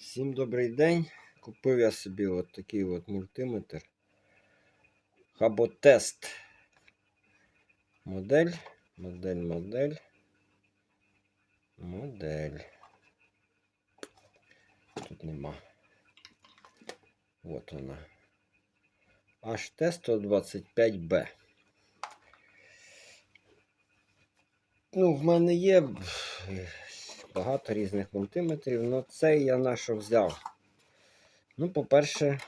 Всім добрий день. Купив я собі от такий от мультиметр. Хаботест. Модель, модель, модель. Модель. Тут нема. От вона. HT125B. Ну, в мене є багато різних мультиметрів, але цей я на що взяв. Ну, по-перше,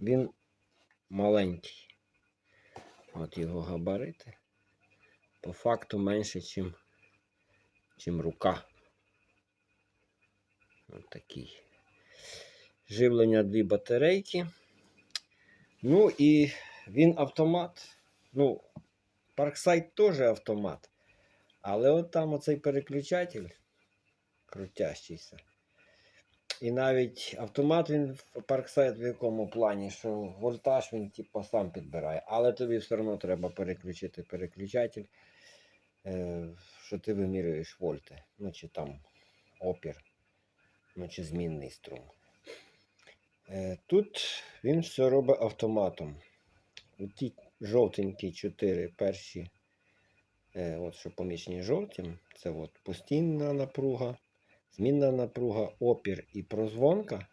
він маленький. От його габарити. По факту менше, чим, чим рука. Ось такий. Живлення дві батарейки. Ну і він автомат. Ну, Parkside теж автомат. Але от там оцей переключатель крутящийся. І навіть автомат він Parkside в якому плані, що вольтаж він типу, сам підбирає. Але тобі все одно треба переключити переключатель, е, що ти вимірюєш вольти. Ну чи там опір, ну чи змінний струм. Е, Тут він все робить автоматом. Ті жовтенькі 4 перші, е, от що помічені жовтим, це от постійна напруга, змінна напруга, опір і прозвонка,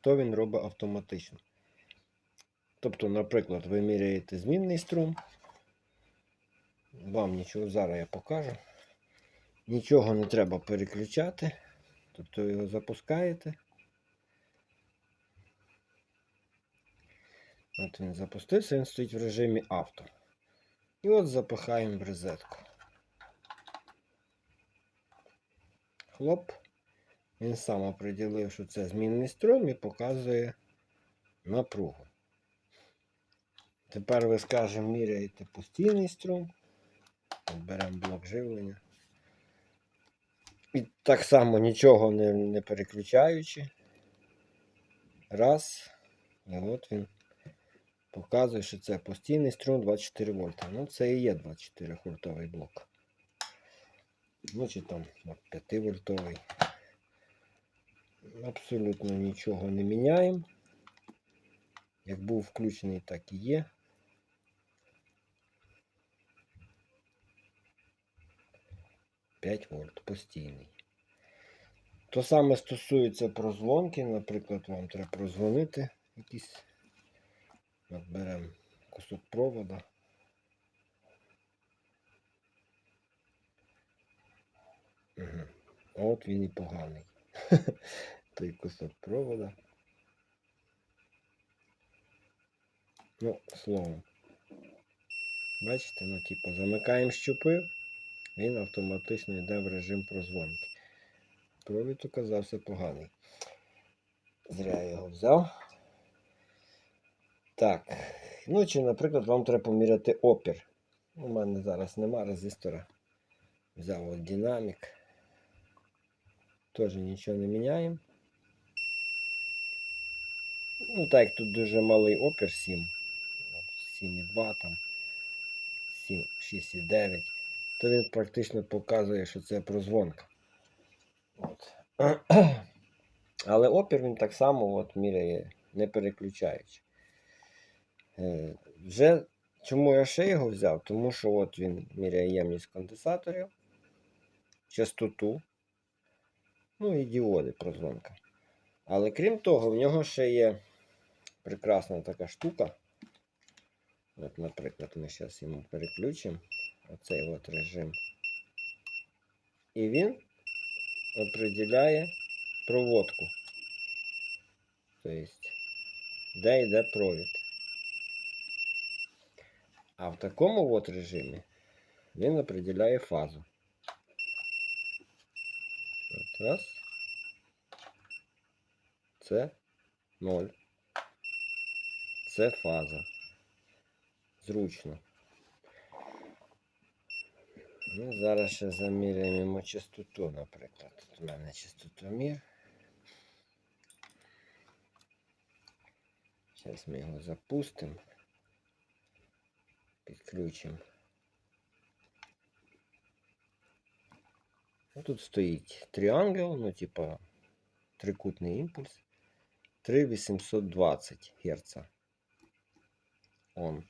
то він робить автоматично. Тобто, наприклад, ви міряєте змінний струм. Вам нічого зараз я покажу. Нічого не треба переключати. Тобто його запускаєте. От він запустився, він стоїть в режимі авто. І от запихаємо в розетку. Хлоп. Він сам оприділив, що це змінний струм і показує напругу. Тепер ви, скажімо, міряєте постійний струм. Беремо блок живлення. І так само нічого не, не переключаючи. Раз. І от він показує, що це постійний струм 24 вольта. Ну, це і є 24 вольтовий блок. Ну, чи там 5 вольтовий. Абсолютно нічого не міняємо. Як був включений, так і є. П'ять вольт постійний. То саме стосується прозвонки. Наприклад, вам треба прозвонити якісь. От беремо кусок провода. Угу. От він і поганий. Той кусок провода. Ну, словом. Бачите, ну, типу, замикаємо щупи, він автоматично йде в режим прозвонки. Провід оказався поганий. Зря я його взяв. Так. Ну, чи, наприклад, вам треба поміряти опір. У мене зараз нема резистора. Взяв от динамік. Теж нічого не міняємо. Ну, так як тут дуже малий опір 7. 7,2 там. 7, 6,9. То він практично показує, що це прозвонка. От. Але опір він так само от міряє, не переключаючи. Е, Вже чому я ще його взяв? Тому що от він міряє ємність конденсаторів, частоту, ну і діоди прозвонка. Але крім того, в нього ще є прекрасна така штука. От, Наприклад, ми зараз йому переключимо оцей от режим. І він определяє проводку. Тобто, де йде провід. А в такому от режимі він определяє фазу. От раз. Це 0. Це фаза. Зручно. Ну, зараз ще заміряємо йому частоту, наприклад. Тут у мене частотомір. Зараз ми його запустимо. Підключимо. Ну, тут стоїть тріангел, ну, типа трикутний імпульс. 3820 Гц. Он.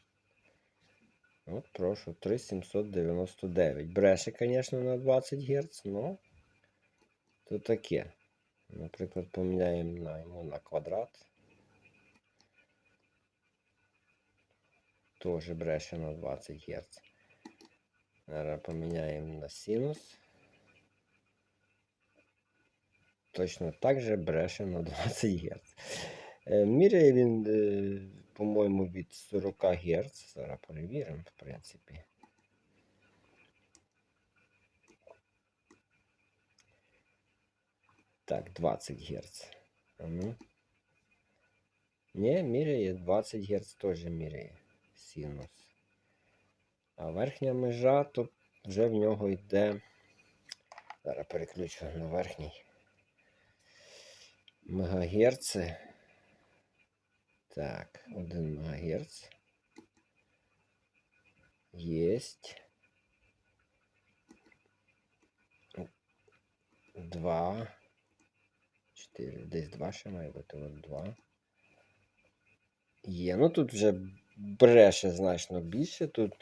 От, прошу, 3799. Бреше, звісно, на 20 Гц, но то таке. Наприклад, поміняємо на, йому на квадрат. Тоже бреше на 20 Гц. Зараз поміняємо на синус. Точно так же бреше на 20 Гц. Е, Міряє він, е, по-моєму, від 40 Гц. Зараз перевіримо, в принципі. Так, 20 Гц. А ну. Ні, міряє 20 Гц теж міряє синус. А верхня межа, то вже в нього йде. Зараз переключу на верхній. Мегагерци. Так, 1 МГц. Єсть. 2. 4. Десь 2 ще має бути. От 2. Є. Ну тут вже бреше значно більше. Тут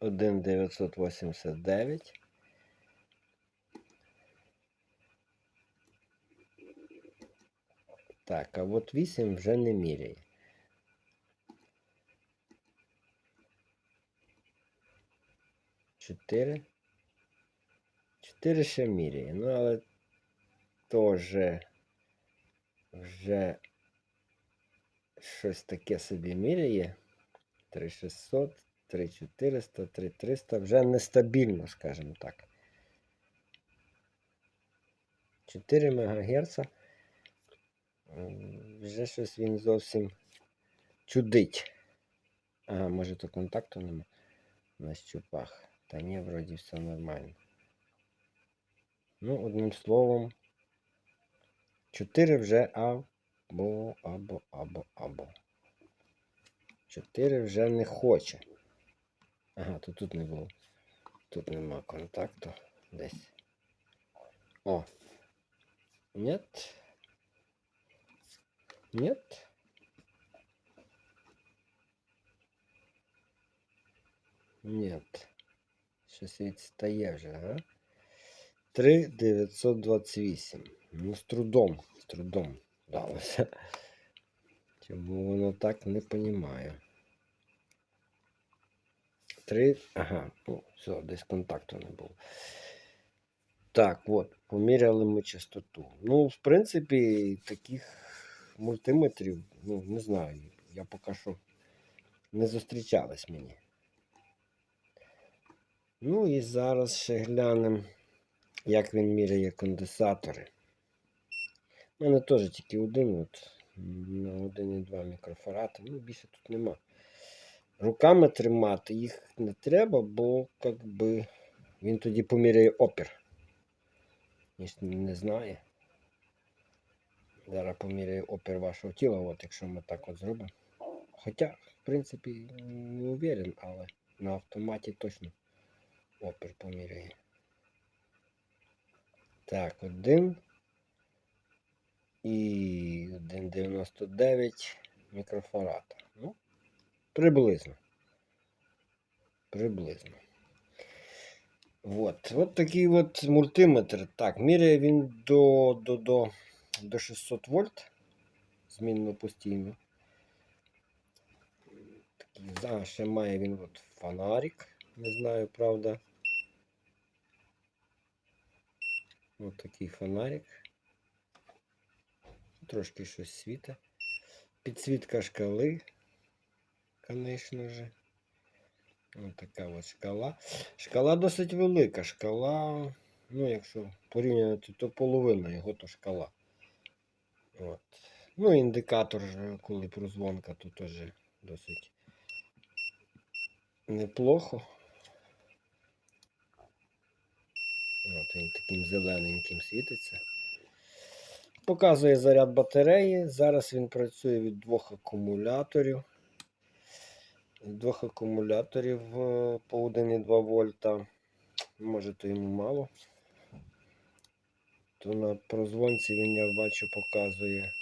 1,989. Так, а от 8 вже не міряє. Чотири. Чотири ще міряє. Ну, але теж вже щось таке собі міряє. 3600, 3400, 3300. Вже нестабільно, скажімо так. 4 МГц. Вже щось він зовсім чудить. Ага, може то контакту нема на щупах. Та ні, вроді все нормально. Ну, одним словом, 4 вже або, або, або, або. 4 вже не хоче. Ага, то тут не було. Тут нема контакту десь. О. Нет. Нет. Нет. Щось відстає вже, а? 3,928. Ну, з трудом, з трудом вдалося. Чому воно так не понімаю. 3. Ага, ну, все, десь контакту не було. Так, от, поміряли ми частоту. Ну, в принципі, таких мультиметрів, ну, не знаю, я поки що не зустрічались мені. Ну і зараз ще глянемо, як він міряє конденсатори. У мене теж тільки один, от, на 1,2 мікрофарати, ну більше тут нема. Руками тримати їх не треба, бо як би, він тоді поміряє опір. Ніж не знає. Зараз поміряю опір вашого тіла, от якщо ми так от зробимо. Хоча, в принципі, не уверен, але на автоматі точно опір поміряє. Так, один. І 1,99 мікрофарата. Ну, приблизно. Приблизно. Вот. Вот такий от мультиметр. Так, міряє він до, до, до, до 600 вольт. Змінно постійно. Такий, а, ще має він от фонарик. Не знаю, правда. Ось такий фонарик. Трошки щось світе. Підсвітка шкали, звісно же. Ось така от шкала. Шкала досить велика. Шкала, ну, якщо порівняти, то половина його то шкала. От. Ну, індикатор, коли прозвонка, то теж досить неплохо. От він таким зелененьким світиться. Показує заряд батареї. Зараз він працює від двох акумуляторів. Від двох акумуляторів е, по 1,2 вольта. Може, то йому мало. То на прозвонці він, я бачу, показує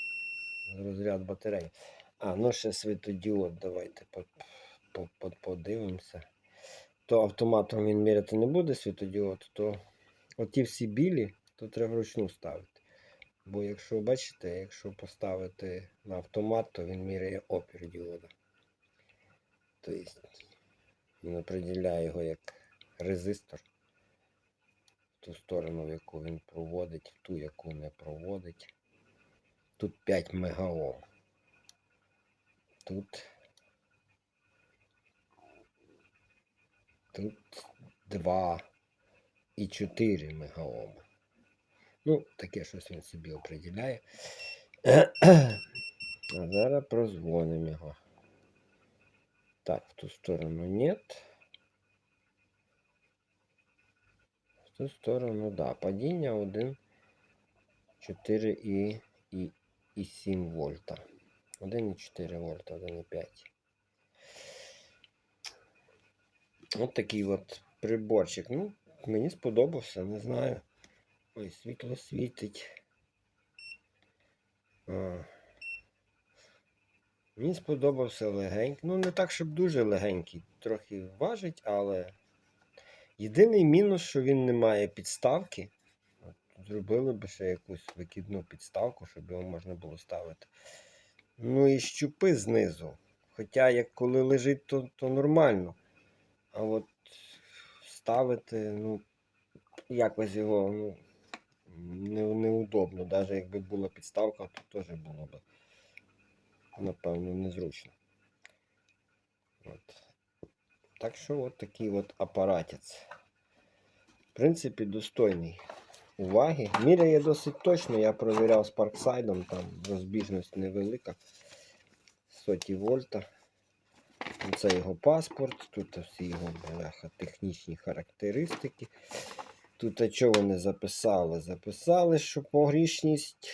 розряд батареї. А, ну ще світодіод, давайте по- по- по- подивимося. То автоматом він міряти не буде світодіод, то оті всі білі, то треба вручну ставити. Бо якщо бачите, якщо поставити на автомат, то він міряє опір діода. Тобто він определяє його як резистор ту сторону, в яку він проводить, в ту, яку не проводить. Тут 5 мегаом. Тут. Тут 2 і 4 мегаоми. Ну, таке щось він собі определяє. А зараз прозвонимо його. Так, в ту сторону нет. Ту сторону, да. Падіння 1, 4 і, і, і 7 вольта. 1,4 вольта, 1,5. От такий от приборчик. Ну, мені сподобався, не знаю. Ой, світло світить. А. Мені сподобався легенький. Ну, не так, щоб дуже легенький. Трохи важить, але єдиний мінус, що він не має підставки. Зробили б ще якусь викидну підставку, щоб його можна було ставити. Ну і щупи знизу. Хоча, як коли лежить, то, то нормально. А от ставити, ну, якось його, ну, не, неудобно. Навіть якби була підставка, то теж було б, напевно, незручно. От. Так що от такий от апаратець. В принципі, достойний уваги. Міряє досить точно, я провіряв з парксайдом, там розбіжність невелика. Соті вольта. Це його паспорт, тут всі його бляха, технічні характеристики. Тут а що вони записали? Записали, що погрішність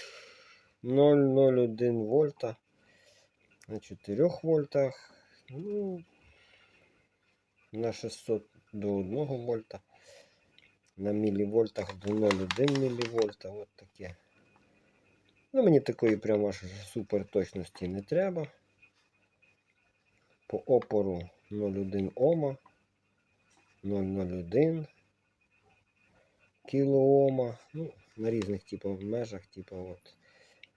0,01 вольта на 4 вольтах. Ну, на 600 до 1 вольта. На мілівольтах до 0,1 мілівольта. От таке. Ну, мені такої прямо аж супер точності не треба. По опору 0,1 Ома, 0,01 кілоома. Ну, на різних типу, межах, типу, от.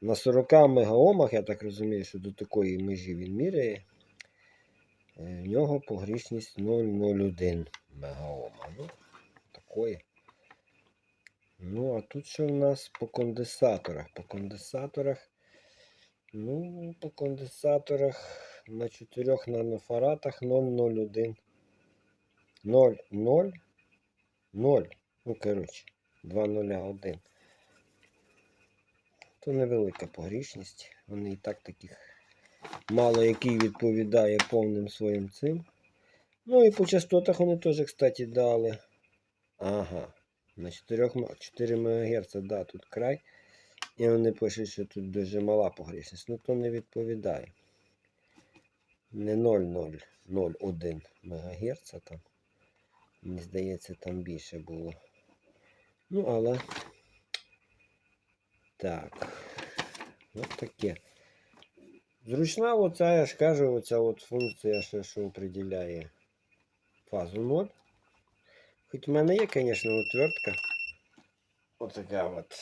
На 40 мегаомах, я так розумію, що до такої межі він міряє. Е, В нього погрішність 0,01 мегаома. Ну, такої. Ну, а тут що в нас по конденсаторах? По конденсаторах. Ну, по конденсаторах на 4 нанофаратах 0,01. 0, 0, 0. Ну, коротше, 2,01. То невелика погрішність. Вони і так таких мало який відповідає повним своїм цим. Ну і по частотах вони теж, кстати, дали. Ага. На 4, 4 МГц, да, тут край. І вони пишуть, що тут дуже мала погрішність. Ну то не відповідає. Не 0,001 МГц там. Мені здається, там більше було. Ну, але. Так. От таке. Зручна оця, я ж кажу, оця от функція, що, що определяє фазу 0. Хоч в мене є, звісно, отвертка. Отака от.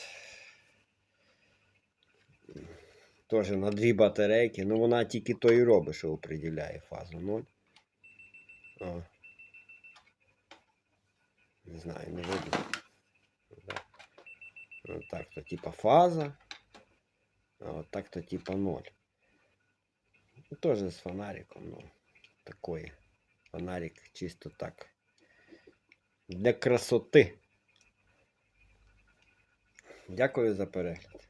Теж на дві батарейки. Ну вона тільки то і робить, що определяє фазу 0. О. Не знаю, не видно. Да. Вот так то типа фаза. А вот так то типа 0. Ну, Тоже с фонариком, ну, такой фонарик чисто так. Для красоти. Дякую за перегляд.